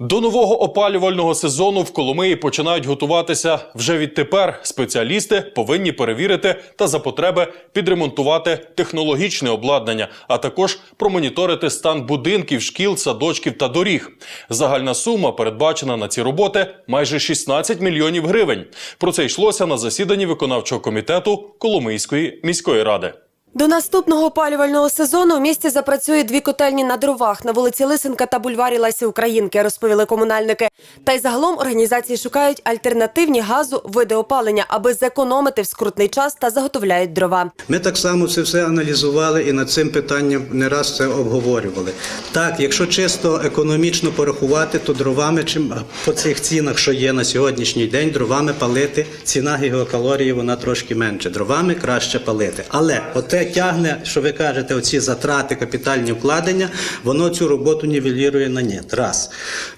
До нового опалювального сезону в Коломиї починають готуватися вже відтепер. Спеціалісти повинні перевірити та за потреби підремонтувати технологічне обладнання, а також промоніторити стан будинків, шкіл, садочків та доріг. Загальна сума передбачена на ці роботи майже 16 мільйонів гривень. Про це йшлося на засіданні виконавчого комітету Коломийської міської ради. До наступного опалювального сезону у місті запрацює дві котельні на дровах на вулиці Лисенка та бульварі Лесі Українки, розповіли комунальники. Та й загалом організації шукають альтернативні газу види опалення, аби зекономити в скрутний час та заготовляють дрова. Ми так само це все аналізували і над цим питанням не раз це обговорювали. Так, якщо чисто економічно порахувати, то дровами чим по цих цінах, що є на сьогоднішній день, дровами палити ціна гігакалорії вона трошки менше. Дровами краще палити. Але оте тягне, що ви кажете, оці затрати, капітальні вкладення, воно цю роботу нівелірує на нет. Раз.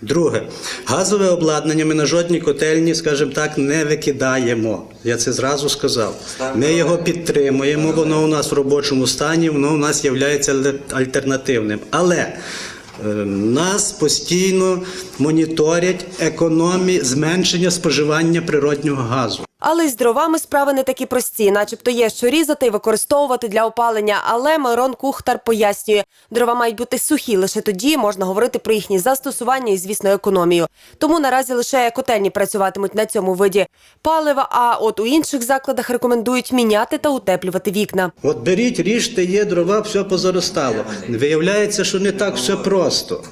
Друге, газове обладнання ми на жодній котельні, скажімо так, не викидаємо. Я це зразу сказав. Ми його підтримуємо, воно у нас в робочому стані, воно у нас є альтернативним. Але е, нас постійно моніторять економії зменшення споживання природнього газу. Але й з дровами справи не такі прості, начебто є що різати і використовувати для опалення. Але Мирон Кухтар пояснює, дрова мають бути сухі, лише тоді можна говорити про їхні застосування і, звісно, економію. Тому наразі лише котельні працюватимуть на цьому виді палива. А от у інших закладах рекомендують міняти та утеплювати вікна. От беріть, ріжте, є дрова, все позаростало. Виявляється, що не так все просто.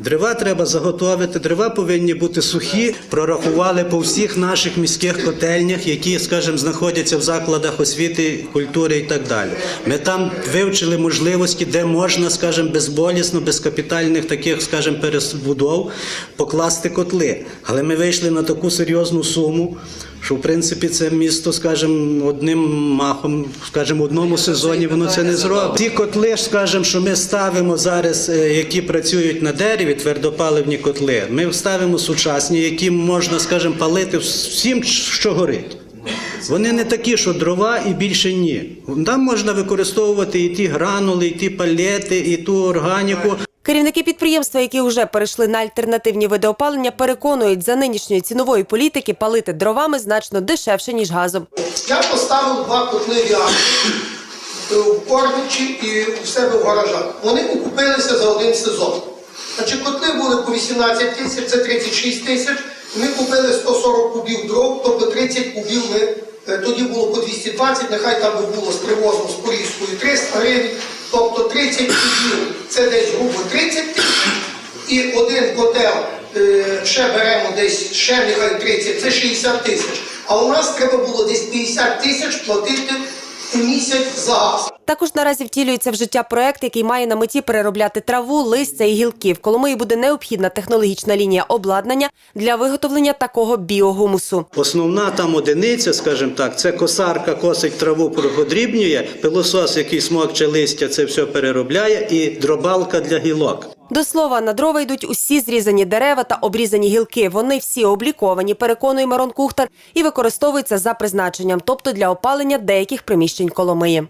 Дерева треба заготовити, дерева повинні бути сухі. Прорахували по всіх наших міських котельнях, які, скажімо, знаходяться в закладах освіти, культури і так далі. Ми там вивчили можливості, де можна, скажімо, безболісно, без капітальних таких, скажімо, перебудов покласти котли. Але ми вийшли на таку серйозну суму. Що в принципі це місто, скажімо, одним махом, скажімо, в одному сезоні воно це не зробить. Ті котли, скажімо, що ми ставимо зараз, е, які працюють на дереві, твердопаливні котли, ми ставимо сучасні, які можна, скажімо, палити всім, що горить. Вони не такі, що дрова і більше ні. Там можна використовувати і ті гранули, і ті палети, і ту органіку. Керівники підприємства, які вже перейшли на альтернативні види опалення, переконують, за нинішньої цінової політики палити дровами значно дешевше ніж газом. Я поставив два котли віаги в Корничі і в себе в гаражах. Вони окупилися за один сезон. Значить, котли були по 18 тисяч, це 36 тисяч. Ми купили 140 кубів дров, тобто 30 кубів ми, е, тоді було по 220, нехай там би було з привозом, з порізкою 300 гривень. Тобто 30 кубів це десь грубо 30 тисяч. І один котел е, ще беремо десь, ще нехай 30, це 60 тисяч. А у нас треба було десь 50 тисяч платити місяць за. Також наразі втілюється в життя проект, який має на меті переробляти траву, листя і гілки. В Коломиї буде необхідна технологічна лінія обладнання для виготовлення такого біогумусу. Основна там одиниця, скажімо так, це косарка косить траву, подрібнює, пилосос, який смокче листя, це все переробляє, і дробалка для гілок. До слова, на дрова йдуть усі зрізані дерева та обрізані гілки. Вони всі обліковані, переконує Марон Кухтар, і використовуються за призначенням, тобто для опалення деяких приміщень Коломиї.